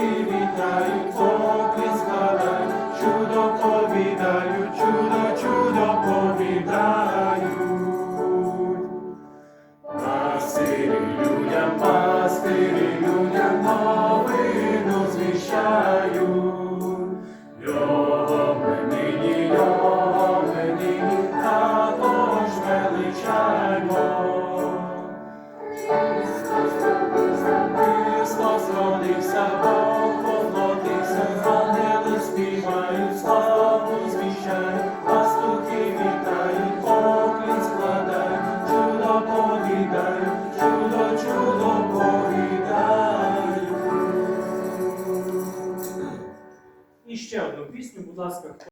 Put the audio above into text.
І Вітаю, поки згадай, чудо повідаю, чудо. Ще одну пісню, будь ласка,